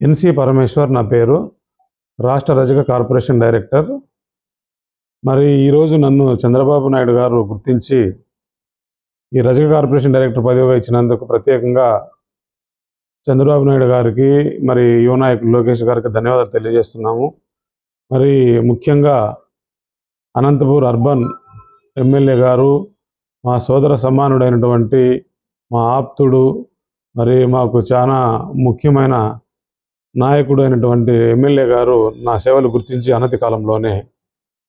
ఎన్సి పరమేశ్వర్ నా పేరు. రాష్ట్ర రజక కార్పొరేషన్ డైరెక్టర్. మరి ఈరోజు నన్ను చంద్రబాబు నాయుడు గారు గుర్తించి ఈ రజక కార్పొరేషన్ డైరెక్టర్ పదవిగా ఇచ్చినందుకు ప్రత్యేకంగా చంద్రబాబు నాయుడు గారికి మరి యువ నాయకులు లోకేష్ గారికి ధన్యవాదాలు తెలియజేస్తున్నాము. మరి ముఖ్యంగా అనంతపూర్ అర్బన్ ఎమ్మెల్యే గారు మా సోదర సమానుడైనటువంటి మా ఆప్తుడు మరి మాకు చాలా ముఖ్యమైన నాయకుడు అయినటువంటి ఎమ్మెల్యే గారు నా సేవలు గుర్తించి అనతి కాలంలోనే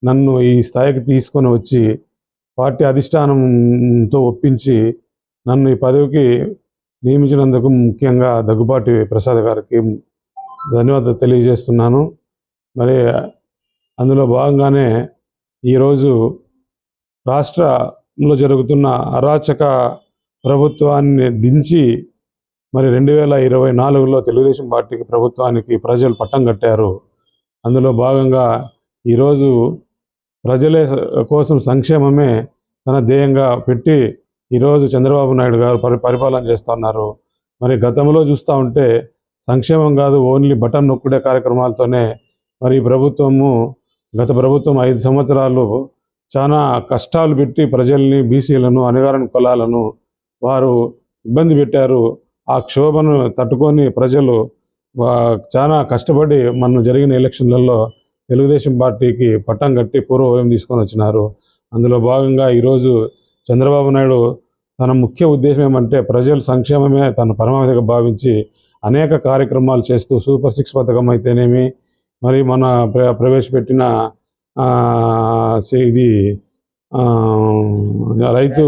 నన్ను ఈ స్థాయికి తీసుకొని వచ్చి పార్టీ అధిష్టానంతో ఒప్పించి నన్ను ఈ పదవికి నియమించినందుకు ముఖ్యంగా దగ్గుబాటి ప్రసాద్ గారికి ధన్యవాదాలు తెలియజేస్తున్నాను. మరి అందులో భాగంగానే ఈరోజు రాష్ట్రంలో జరుగుతున్న అరాచక ప్రభుత్వాన్ని దించి మరి రెండు వేల ఇరవై నాలుగులో తెలుగుదేశం పార్టీకి ప్రభుత్వానికి ప్రజలు పట్టం కట్టారు. అందులో భాగంగా ఈరోజు ప్రజలే కోసం సంక్షేమమే తన ధ్యేయంగా పెట్టి ఈరోజు చంద్రబాబు నాయుడు గారు పరి పరిపాలన చేస్తున్నారు. మరి గతంలో చూస్తూ ఉంటే సంక్షేమం కాదు ఓన్లీ బటన్ నొక్కుడే కార్యక్రమాలతోనే మరి ఈ ప్రభుత్వము గత ప్రభుత్వం ఐదు సంవత్సరాలు చాలా కష్టాలు పెట్టి ప్రజల్ని బీసీలను అణగారిన కులాలను వారు ఇబ్బంది పెట్టారు. ఆ క్షోభను తట్టుకొని ప్రజలు చాలా కష్టపడి మన జరిగిన ఎలక్షన్లలో తెలుగుదేశం పార్టీకి పట్టం కట్టి పూర్వవయం తీసుకొని వచ్చినారు. అందులో భాగంగా ఈరోజు చంద్రబాబు నాయుడు తన ముఖ్య ఉద్దేశం ఏమంటే ప్రజల సంక్షేమమే తన పరమావధిగా భావించి అనేక కార్యక్రమాలు చేస్తూ సూపర్ సిక్స్ పథకం అయితేనేమి మరి మన ప్ర ప్రవేశపెట్టిన ఇది రైతు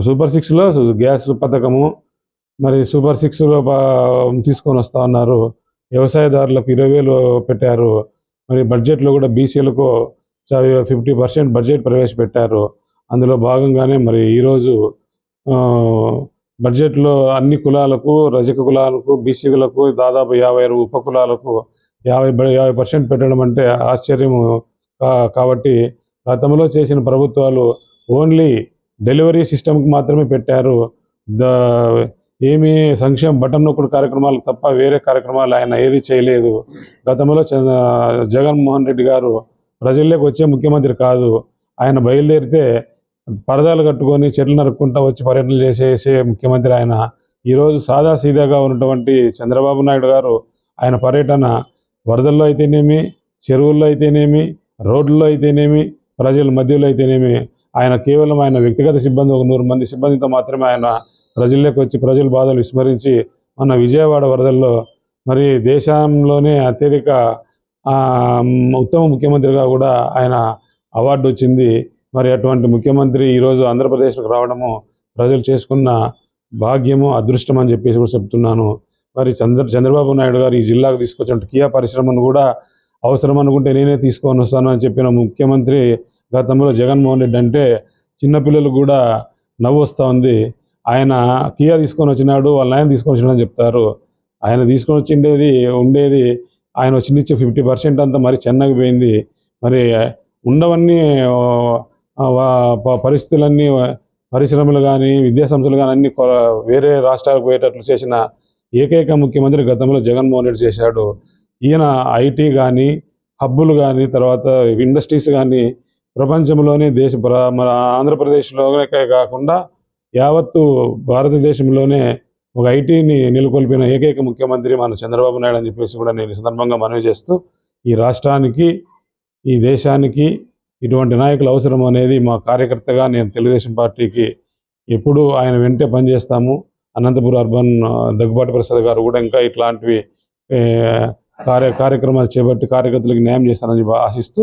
సూపర్ సిక్స్లో గ్యాస్ పథకము మరి సూపర్ సిక్స్లో బా- తీసుకొని వస్తా ఉన్నారు. వ్యవసాయదారులకు ఇరవై వేలు పెట్టారు. మరి బడ్జెట్లో కూడా బీసీలకు ఫిఫ్టీ పర్సెంట్ బడ్జెట్ ప్రవేశపెట్టారు. అందులో భాగంగానే మరి ఈరోజు ఆ, బడ్జెట్లో అన్ని కులాలకు రజక కులాలకు బీసీలకు దాదాపు యాభై ఆరు ఉప కులాలకు యాభై యాభై పర్సెంట్ పెట్టడం అంటే ఆశ్చర్యము. కాబట్టి గతంలో చేసిన ప్రభుత్వాలు ఓన్లీ డెలివరీ సిస్టమ్కి మాత్రమే పెట్టారు. ద ఏమీ సంక్షేమ బటన్ నొక్కుడు కార్యక్రమాలు తప్ప వేరే కార్యక్రమాలు ఆయన ఏది చేయలేదు. గతంలో జగన్మోహన్ రెడ్డి గారు ప్రజల్లోకి వచ్చే ముఖ్యమంత్రి కాదు. ఆయన బయలుదేరితే పరదాలు కట్టుకొని చెట్లు నరుక్కుంటా వచ్చి పర్యటనలు చేసేసే ముఖ్యమంత్రి ఆయన. ఈరోజు సాదా సీదాగా ఉన్నటువంటి చంద్రబాబు నాయుడు గారు ఆయన పర్యటన వరదల్లో అయితేనేమి చెరువుల్లో అయితేనేమి రోడ్లలో అయితేనేమి ప్రజల మధ్యలో అయితేనేమి ఆయన కేవలం ఆయన వ్యక్తిగత సిబ్బంది ఒక నూరు మంది సిబ్బందితో మాత్రమే ఆయన ప్రజల్లోకి వచ్చి ప్రజల బాధలు విస్మరించి మన విజయవాడ వరదల్లో మరి దేశంలోనే అత్యధిక ఉత్తమ ముఖ్యమంత్రిగా కూడా ఆయన అవార్డు వచ్చింది. మరి అటువంటి ముఖ్యమంత్రి ఈరోజు ఆంధ్రప్రదేశ్కు రావడము ప్రజలు చేసుకున్న భాగ్యము అదృష్టం అని చెప్పేసి కూడా చెప్తున్నాను. మరి చంద్ర చంద్రబాబు నాయుడు గారు ఈ జిల్లాకు తీసుకొచ్చిన కియా పరిశ్రమను కూడా అవసరం అనుకుంటే నేనే తీసుకొని వస్తాను అని చెప్పిన ముఖ్యమంత్రి గతంలో జగన్మోహన్ రెడ్డి అంటే చిన్నపిల్లలు కూడా నవ్వు వస్తూ ఉంది. ఆయన కియా తీసుకొని వచ్చినాడు వాళ్ళ ఆయన తీసుకొని వచ్చినాడని చెప్తారు. ఆయన తీసుకొని వచ్చిండేది ఉండేది ఆయన వచ్చిందిచ్చే ఫిఫ్టీ పర్సెంట్ అంతా మరి చెన్నైకి పోయింది. మరి ఉండవన్నీ పరిస్థితులన్నీ పరిశ్రమలు కానీ విద్యాసంస్థలు కానీ అన్ని వేరే రాష్ట్రాలకు పోయేటట్లు చేసిన ఏకైక ముఖ్యమంత్రి గతంలో జగన్మోహన్ రెడ్డి చేశాడు. ఈయన ఐటీ కానీ హబ్బులు కానీ తర్వాత ఇండస్ట్రీస్ కానీ ప్రపంచంలోనే దేశ మన ఆంధ్రప్రదేశ్లోనే కాకుండా యావత్తు భారతదేశంలోనే ఒక ఐటీని నెలకొల్పిన ఏకైక ముఖ్యమంత్రి మన చంద్రబాబు నాయుడు అని చెప్పేసి కూడా నేను సందర్భంగా మనవి చేస్తూ ఈ రాష్ట్రానికి ఈ దేశానికి ఇటువంటి నాయకులు అవసరం అనేది మా కార్యకర్తగా నేను తెలుగుదేశం పార్టీకి ఎప్పుడూ ఆయన వెంటే పనిచేస్తాము. అనంతపురం అర్బన్ దగ్గుబాటి ప్రసాద్ గారు కూడా ఇంకా ఇట్లాంటివి కార్య కార్యక్రమాలు చేపట్టి కార్యకర్తలకు న్యాయం చేస్తారని ఆశిస్తూ